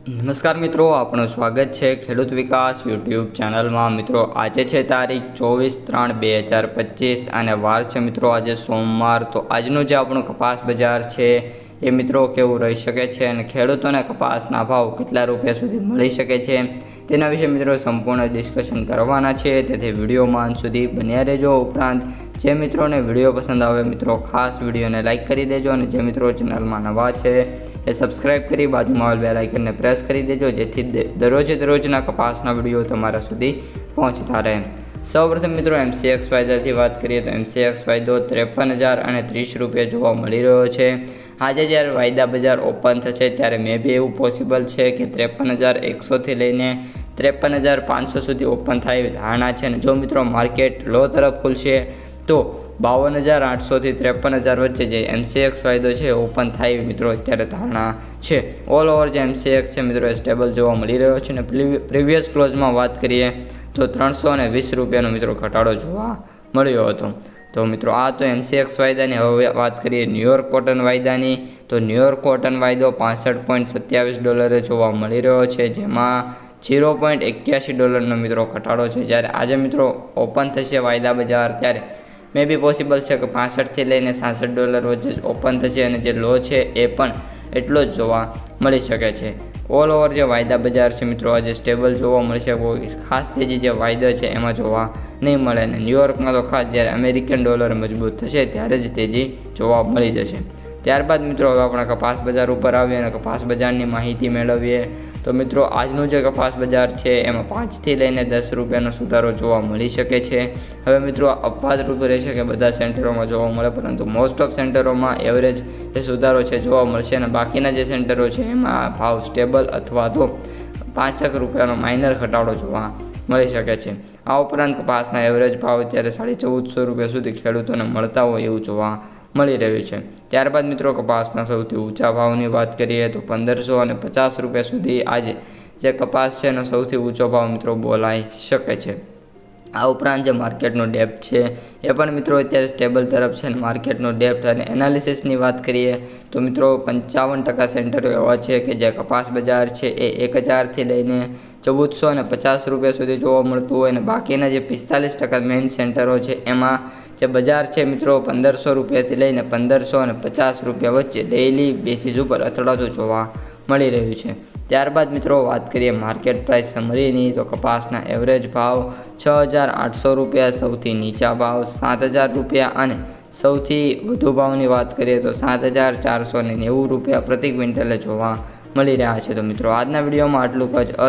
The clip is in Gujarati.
નમસ્કાર મિત્રો આપણું સ્વાગત છે ખેડૂત વિકાસ યુટ્યુબ ચેનલમાં. મિત્રો, આજે છે તારીખ ચોવીસ ત્રણ બે હજાર પચીસ અને વાર છે મિત્રો, આજે સોમવાર. તો આજનું જે આપણું કપાસ બજાર છે એ મિત્રો કેવું રહી શકે છે અને ખેડૂતોને કપાસના ભાવ કેટલા રૂપિયા સુધી મળી શકે છે તેના વિશે મિત્રો સંપૂર્ણ ડિસ્કશન કરવાના છે. તેથી વિડીયોમાં અંત સુધી બન્યા રહેજો. ઉપરાંત, જે મિત્રોને વીડિયો પસંદ આવે, મિત્રો, ખાસ વિડીયોને લાઇક કરી દેજો અને જે મિત્રો ચેનલમાં નવા છે એ સબસ્ક્રાઇબ કરી બાજુમાં આવેલ બેલ આઇકનને પ્રેસ કરી દેજો, જેથી દરરોજ દરરોજના કપાસના વીડિયો તમારા સુધી પહોંચતા રહે. સૌપ્રથમ મિત્રો એમસીએક્સ વાયદાથી વાત કરીએ તો એમસીએક્સ વાયદો ત્રેપન હજાર અને ત્રીસ રૂપિયા જોવા મળી રહ્યો છે. આજે જ્યારે વાયદા બજાર ઓપન થશે ત્યારે મે બી એવું પોસિબલ છે કે ત્રેપન હજાર એકસોથી લઈને ત્રેપન હજાર પાંચસો સુધી ઓપન થાય ધારણા છે. અને જો મિત્રો માર્કેટ લો તરફ ખુલશે, તો બાવન હજાર આઠસોથી ત્રેપન હજાર વચ્ચે જે એમસીએક્સ ફાયદો છે ઓપન થાય મિત્રો અત્યારે ધારણા છે. ઓલ ઓવર જે એમસીએક્સ છે મિત્રો એ સ્ટેબલ જોવા મળી રહ્યો છે અને પ્રીવિયસ ક્લોઝમાં વાત કરીએ તો ત્રણસો અને વીસ રૂપિયાનો મિત્રો ઘટાડો જોવા મળ્યો હતો. તો મિત્રો આ તો એમસીએક્સ વાયદાની, હવે વાત કરીએ ન્યુયોર્ક કોટન વાયદાની. તો ન્યુયોર્ક કોટન વાયદો પાસઠ પોઈન્ટ સત્યાવીસ ડોલરે જોવા મળી રહ્યો છે, જેમાં જીરો પોઈન્ટ એક્યાસી ડોલરનો મિત્રો ઘટાડો છે. જ્યારે આજે મિત્રો ઓપન થશે વાયદા બજાર, ત્યારે મે બી પોસિબલ છે કે પાસઠથી લઈને સાસઠ ડોલર વચ્ચે ઓપન થશે અને જે લો છે એ પણ એટલો જ જોવા મળી શકે છે. ઓલ ઓવર જે વાયદા બજાર છે મિત્રો, આજે સ્ટેબલ જોવા મળશે કોઈ ખાસ તેજી જે વાયદો છે એમાં જોવા નહીં મળે અને ન્યુયોર્કમાં તો ખાસ જ્યારે અમેરિકન ડોલર મજબૂત થશે, ત્યારે જ તેજી જોવા મળી જશે. ત્યારબાદ મિત્રો, હવે આપણે કપાસ બજાર ઉપર આવીએ અને કપાસ બજારની માહિતી મેળવીએ. તો મિત્રો, આજનું જે કપાસ બજાર છે, એમાં પાંચથી લઈને દસ રૂપિયાનો સુધારો જોવા મળી શકે છે. હવે મિત્રો અપવાદરૂપ રહેશે કે બધા સેન્ટરોમાં જોવા મળે, પરંતુ મોસ્ટ ઓફ સેન્ટરોમાં એવરેજ જે સુધારો છે, જોવા મળશે અને બાકીના જે સેન્ટરો છે, એમાં ભાવ સ્ટેબલ અથવા તો પાંચક રૂપિયાનો માઇનર ઘટાડો જોવા મળી શકે છે. આ ઉપરાંત કપાસના એવરેજ ભાવ અત્યારે સાડી ચૌદસો રૂપિયા સુધી ખેડૂતોને મળતા હોય એવું જોવા મળી રહ્યું છે. ત્યારબાદ મિત્રો કપાસના સૌથી ઊંચા ભાવની વાત કરીએ તો પંદરસો અને પચાસ રૂપિયા સુધી આજે જે કપાસ છે એનો સૌથી ઊંચો ભાવ મિત્રો બોલાઈ શકે છે. આ ઉપરાંત જે માર્કેટનો ડેપ્થ છે એ પણ મિત્રો અત્યારે સ્ટેબલ તરફ છે અને માર્કેટનો ડેપ્થ અને એનાલિસિસની વાત કરીએ તો મિત્રો પંચાવન ટકા સેન્ટરો એવા છે કે જે કપાસ બજાર છે એ એક હજારથી લઈને ચૌદસો અને પચાસ રૂપિયા સુધી જોવા મળતું હોય અને બાકીના જે પિસ્તાલીસ ટકા મેઇન સેન્ટરો છે એમાં જે બજાર છે મિત્રો, પંદરસો રૂપિયાથી લઈને પંદરસો અને પચાસ રૂપિયા વચ્ચે ડેઇલી બેસિસ ઉપર અથડાતું જોવા મળી રહ્યું છે. ત્યારબાદ મિત્રો વાત કરીએ માર્કેટ પ્રાઇસ સમરીની તો કપાસના એવરેજ ભાવ છ હજાર આઠસો રૂપિયા, સૌથી નીચા ભાવ સાત હજાર રૂપિયા અને સૌથી વધુ ભાવની વાત કરીએ તો સાત હજાર ચારસો નેવું રૂપિયા પ્રતિ ક્વિન્ટલે જોવા મળી રહ્યા છે. તો મિત્રો, આજના વિડીયોમાં આટલું જ. અસ